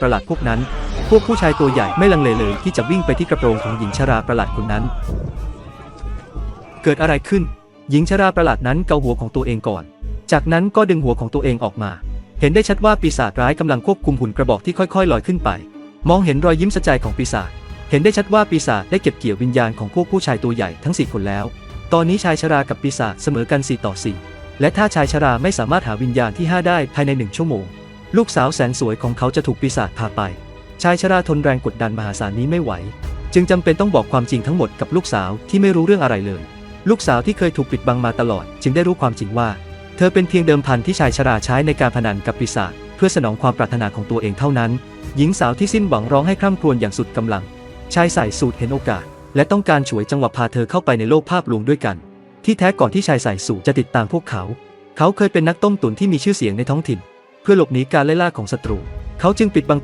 ประหลาดพวกนั้น พวกผู้ชายตัวใหญ่ไม่ลังเลเลยที่จะวิ่งไปที่กระโปรงของหญิงชราประหลาดคนนั้น เกิดอะไรขึ้น หญิงชราประหลาดนั้นเกาหัวของตัวเองก่อน จากนั้นก็ดึงหัวของตัวเองออกมา เห็นได้ชัดว่าปีศาจร้ายกำลังควบคุมหุ่นกระบอกที่ค่อยๆลอยขึ้นไป มองเห็นรอยยิ้มสะใจของปีศาจ เห็นได้ชัดว่าปีศาจได้เก็บเกี่ยววิญญาณของพวกผู้ชายตัวใหญ่ทั้งสี่คนแล้ว ตอนนี้ชายชรากับปีศาจเสมอกัน4ต่อ4และถ้าชายชราไม่สามารถหาวิญญาณที่ 5 ได้ภายในหนึ่งชั่วโมง ลูกสาวแสนสวยของเขาจะถูกปีศาจพาไป ชายชราทนแรงกดดันมหาศาลนี้ไม่ไหว จึงจำเป็นต้องบอกความจริงทั้งหมดกับลูกสาวที่ไม่รู้เรื่องอะไรเลย ลูกสาวที่เคยถูกปิดบังมาตลอด จึงได้รู้ความจริงว่า เธอเป็นเพียงเดิมพันที่ชายชราใช้ในการพนันกับปีศาจเพื่อสนองความปรารถนาของตัวเองเท่านั้น หญิงสาวที่สิ้นหวังร้องให้คร่ำครวญอย่างสุดกำลัง ชายใส่สูตรเห็นโอกาส และต้องการฉวยจังหวะพาเธอเข้าไปในโลกภาพลวงด้วยกัน ที่แท้ก่อนที่ชายใส่สูตรจะติดตามพวกเขา เขาเคยเป็นนักต้มตุ๋นที่มีชื่อเสียงในท้องถิ่น พื่อหลบหนีการไล่ล่าของศัตรู เขาจึงปิดบัง